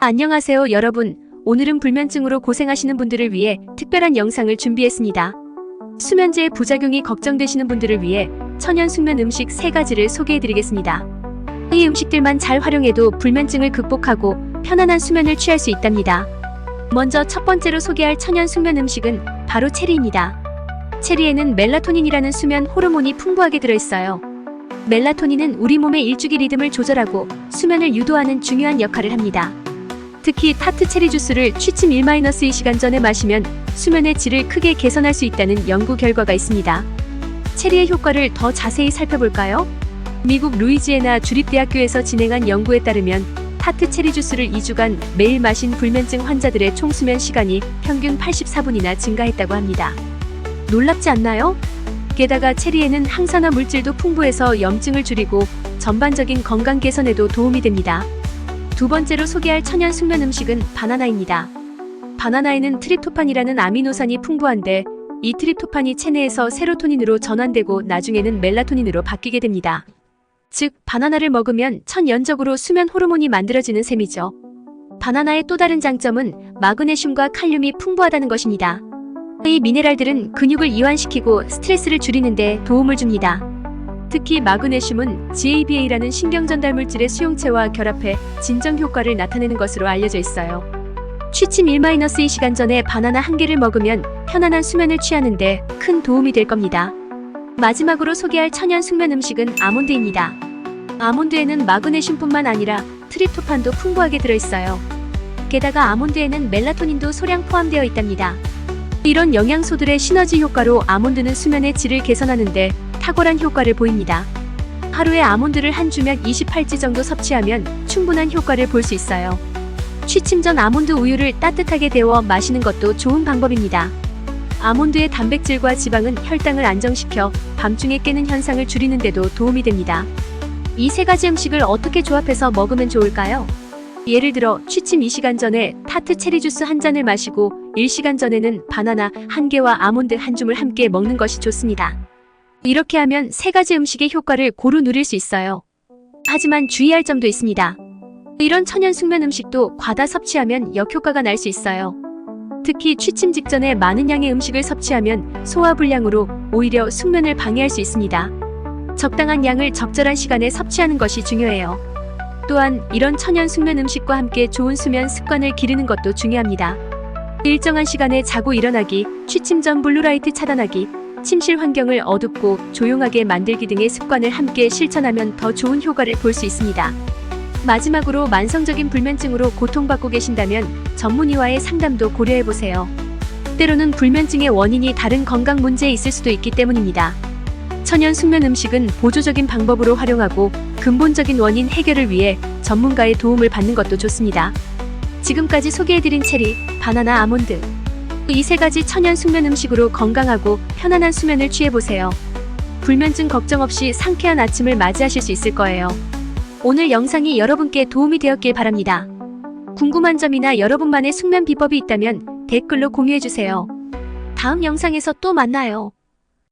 안녕하세요, 여러분. 오늘은 불면증으로 고생하시는 분들을 위해 특별한 영상을 준비했습니다. 수면제의 부작용이 걱정되시는 분들을 위해 천연 숙면 음식 3가지를 소개해드리겠습니다. 이 음식들만 잘 활용해도 불면증을 극복하고 편안한 수면을 취할 수 있답니다. 먼저 첫 번째로 소개할 천연 숙면 음식은 바로 체리입니다. 체리에는 멜라토닌이라는 수면 호르몬이 풍부하게 들어있어요. 멜라토닌은 우리 몸의 일주기 리듬을 조절하고 수면을 유도하는 중요한 역할을 합니다. 특히 타트 체리 주스를 취침 1-2시간 전에 마시면 수면의 질을 크게 개선할 수 있다는 연구 결과가 있습니다. 체리의 효과를 더 자세히 살펴볼까요? 미국 루이지애나 주립대학교에서 진행한 연구에 따르면 타트 체리 주스를 2주간 매일 마신 불면증 환자들의 총 수면 시간이 평균 84분이나 증가했다고 합니다. 놀랍지 않나요? 게다가 체리에는 항산화 물질도 풍부해서 염증을 줄이고 전반적인 건강 개선에도 도움이 됩니다. 두 번째로 소개할 천연 숙면 음식은 바나나입니다. 바나나에는 트립토판이라는 아미노산이 풍부한데 이 트립토판이 체내에서 세로토닌으로 전환되고 나중에는 멜라토닌으로 바뀌게 됩니다. 즉, 바나나를 먹으면 천연적으로 수면 호르몬이 만들어지는 셈이죠. 바나나의 또 다른 장점은 마그네슘과 칼륨이 풍부하다는 것입니다. 이 미네랄들은 근육을 이완시키고 스트레스를 줄이는데 도움을 줍니다. 특히 마그네슘은 GABA라는 신경전달 물질의 수용체와 결합해 진정 효과를 나타내는 것으로 알려져 있어요. 취침 1-2시간 전에 바나나 한 개를 먹으면 편안한 수면을 취하는데 큰 도움이 될 겁니다. 마지막으로 소개할 천연 숙면 음식은 아몬드입니다. 아몬드에는 마그네슘뿐만 아니라 트립토판도 풍부하게 들어있어요. 게다가 아몬드에는 멜라토닌도 소량 포함되어 있답니다. 이런 영양소들의 시너지 효과로 아몬드는 수면의 질을 개선하는데 탁월한 효과를 보입니다. 하루에 아몬드를 한 주면 28지 정도 섭취하면 충분한 효과를 볼 수 있어요. 취침 전 아몬드 우유를 따뜻하게 데워 마시는 것도 좋은 방법입니다. 아몬드의 단백질과 지방은 혈당을 안정시켜 밤중에 깨는 현상을 줄이는 데도 도움이 됩니다. 이 세 가지 음식을 어떻게 조합해서 먹으면 좋을까요? 예를 들어 취침 2시간 전에 타트 체리 주스 한 잔을 마시고 1시간 전에는 바나나 한 개와 아몬드 한 줌을 함께 먹는 것이 좋습니다. 이렇게 하면 세 가지 음식의 효과를 고루 누릴 수 있어요. 하지만 주의할 점도 있습니다. 이런 천연 숙면 음식도 과다 섭취하면 역효과가 날 수 있어요. 특히 취침 직전에 많은 양의 음식을 섭취하면 소화불량으로 오히려 숙면을 방해할 수 있습니다. 적당한 양을 적절한 시간에 섭취하는 것이 중요해요. 또한 이런 천연 숙면 음식과 함께 좋은 수면 습관을 기르는 것도 중요합니다. 일정한 시간에 자고 일어나기, 취침 전 블루라이트 차단하기, 침실 환경을 어둡고 조용하게 만들기 등의 습관을 함께 실천하면 더 좋은 효과를 볼 수 있습니다. 마지막으로 만성적인 불면증으로 고통받고 계신다면 전문의와의 상담도 고려해보세요. 때로는 불면증의 원인이 다른 건강 문제에 있을 수도 있기 때문입니다. 천연 숙면 음식은 보조적인 방법으로 활용하고 근본적인 원인 해결을 위해 전문가의 도움을 받는 것도 좋습니다. 지금까지 소개해드린 체리, 바나나, 아몬드. 이 세 가지 천연 숙면 음식으로 건강하고 편안한 수면을 취해보세요. 불면증 걱정 없이 상쾌한 아침을 맞이하실 수 있을 거예요. 오늘 영상이 여러분께 도움이 되었길 바랍니다. 궁금한 점이나 여러분만의 숙면 비법이 있다면 댓글로 공유해주세요. 다음 영상에서 또 만나요.